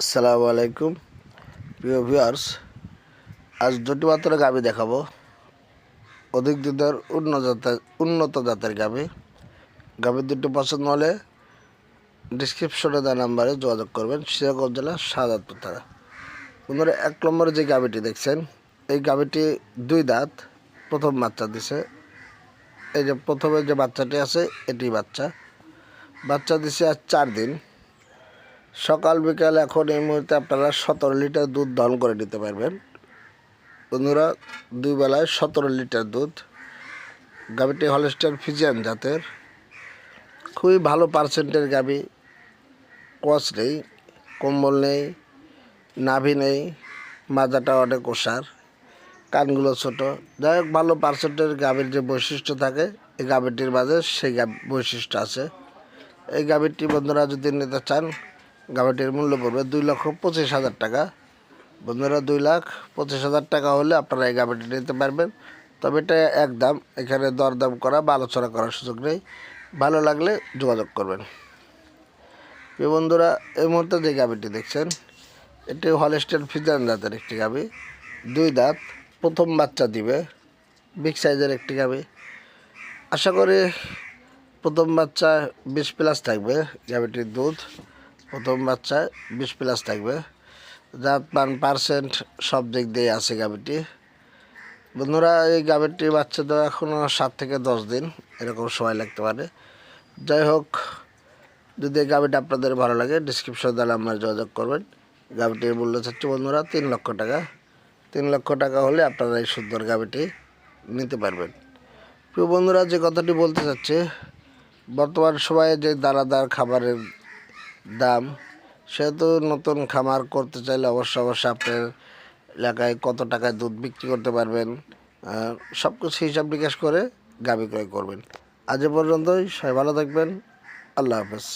আসসালামু আলাইকুম। প্রিয় ভিউয়ার্স আজ দুটি মাত্র গাবি দেখাবো। অধিক দুধের উন্নত জাতের উন্নত জাতের গাবি গাভীর দুটি পছন্দ হলে ডিসক্রিপশনে দেওয়া নাম্বারে যোগাযোগ করবেন, সিরাজগঞ্জ জেলা শাহজাদপুর থানা। বন্ধুরা এক নম্বরে যে গাবিটি দেখছেন, এই গাবিটি দুই দাঁত, প্রথম বাচ্চা দিছে। এই যে প্রথমে যে বাচ্চাটি আছে, এটি বাচ্চা। বাচ্চা দিছে আজ চার দিন। সকাল, বিকাল এখন এই মুহূর্তে আপনারা সতেরো লিটার দুধ দহন করে নিতে পারবেন। বন্ধুরা, দুই বেলায় সতেরো লিটার দুধ। গাভিটি হলস্টার ফিজিয়ান জাতের। খুবই ভালো পার্সেন্টের গাভি। কচ নেই, কম্বল নেই, নাভি নেই, মাজাটা অনেক ওষার, কানগুলো ছোট। যাই হোক, ভালো পার্সেন্টের গাভীর যে বৈশিষ্ট্য থাকে, এই গাভীটির মাঝে সেই বৈশিষ্ট্য আছে। এই গাভীরটি বন্ধুরা যদি নিতে চান গাভীটির মূল্য পড়বে দুই লক্ষ পঁচিশ হাজার টাকা। বন্ধুরা, দুই লাখ পঁচিশ হাজার টাকা হলে আপনারা এই গাভীটি নিতে পারবেন। তবে এটা একদম এখানে দরদাম করা বা আলোচনা করার সুযোগ নেই। ভালো লাগলে যোগাযোগ করবেন। প্রিয় বন্ধুরা, এই মুহূর্তে যে গাভীটি দেখছেন, এটি হলস্টেন ফিজান দাঁতের একটি গাভী দুই দাঁত, প্রথম বাচ্চা দিবে, বিগ সাইজের একটি গাভী আশা করি প্রথম বাচ্চা বিশ প্লাস থাকবে গাভীটির দুধ। প্রথম বাচ্চায় বিশ প্লাস থাকবে। জাত পান পার্সেন্ট সব দিক দিয়ে আছে গাভীটি। বন্ধুরা, এই গাভীটি বাচ্চা দেওয়া এখনও সাত থেকে দশ দিন, এরকম সময় লাগতে পারে। যাই হোক, যদি এই গাভীটা আপনাদের ভালো লাগে ডিসক্রিপশন দ্বারা আপনারা যোগাযোগ করবেন। গাভীটির মূল্য চাচ্ছে বন্ধুরা, তিন লক্ষ টাকা। তিন লক্ষ টাকা হলে আপনারা এই সুন্দর গাভীটি নিতে পারবেন। প্রিয় বন্ধুরা, যে কথাটি বলতে চাচ্ছে, বর্তমান সময়ে যে দানাদার খাবারের দাম। সেহেতু নতুন খামার করতে চাইলে অবশ্য অবশ্য আপনার এলাকায় কত টাকায় দুধ বিক্রি করতে পারবেন সব কিছু হিসাব নিকাশ করে গাভী ক্রয় করবেন। আজ পর্যন্তই, সবাই ভালো থাকবেন। আল্লাহ হাফেজ।